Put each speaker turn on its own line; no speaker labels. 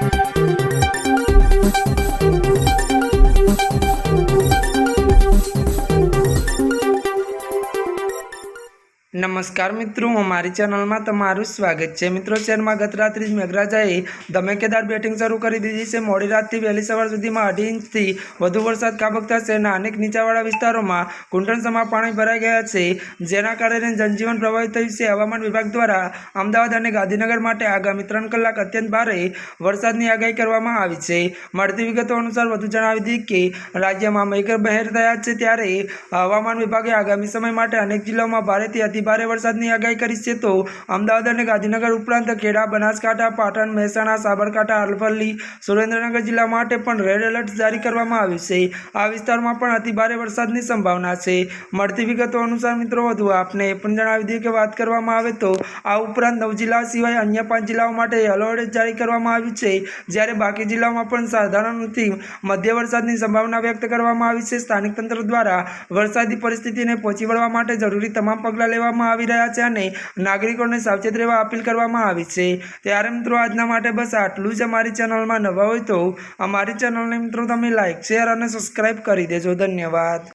Thank you. નમસ્કાર મિત્રો અમારી ચેનલમાં તમારું સ્વાગત છે. મિત્રો શહેરમાં ગત રાત્રે જ મેઘરાજાએ ધમેકેદાર બેટિંગ શરૂ કરી દીધી છે. મોડી રાતથી વહેલી સવાર સુધીમાં અઢી ઇંચથી વધુ વરસાદ ખાબકતા શહેરના અનેક નીચાવાળા વિસ્તારોમાં કુંટણસમાં પાણી ભરાઈ ગયા છે, જેના કારણે જનજીવન પ્રભાવિત થયું છે. હવામાન વિભાગ દ્વારા અમદાવાદ અને ગાંધીનગર માટે આગામી ત્રણ કલાક અત્યંત ભારે વરસાદની આગાહી કરવામાં આવી છે. મળતી વિગતો અનુસાર વધુ જણાવી દીધી કે, રાજ્યમાં મેઘ બહેર થયા છે ત્યારે હવામાન વિભાગે આગામી સમય માટે અનેક જિલ્લાઓમાં ભારેથી અતિ ભારે વરસાદની આગાહી કરી છે તો અમદાવાદ અને ગાંધીનગર ઉપરાંત ખેડા, બનાસકાંઠા, પાટણ, મહેસાણા, સાબરકાંઠા, અરવલ્લી, સુરેન્દ્રનગર જિલ્લા માટે પણ રેડ એલર્ટ જારી કરવામાં આવ્યું છે. આ વિસ્તારમાં પણ અતિ ભારે વરસાદની સંભાવના છે. મળતી વિગતો અનુસાર મિત્રો, વધુ આપને એ પણ જણાવી દઈએ કે વાત કરવામાં આવે તો આ ઉપરાંત નવ જિલ્લા સિવાય અન્ય પાંચ જિલ્લાઓ માટે યલો એલર્ટ જારી કરવામાં આવ્યું છે. જ્યારે બાકી જિલ્લાઓમાં પણ સાધારણથી મધ્ય વરસાદની સંભાવના વ્યક્ત કરવામાં આવી છે. સ્થાનિક તંત્ર દ્વારા વરસાદી પરિસ્થિતિને પહોંચી વળવા માટે જરૂરી તમામ પગલાં લેવામાં આવી રહ્યા છે અને નાગરિકોને સાવચેત રહેવા અપીલ કરવામાં આવી છે. ત્યારે મિત્રો, આજના માટે બસ આટલું જ અમારી ચેનલમાં નવા હોય તો અમારી ચેનલને મિત્રો, તમે લાઇક શેર અને સબસ્ક્રાઈબ કરી દેજો. ધન્યવાદ.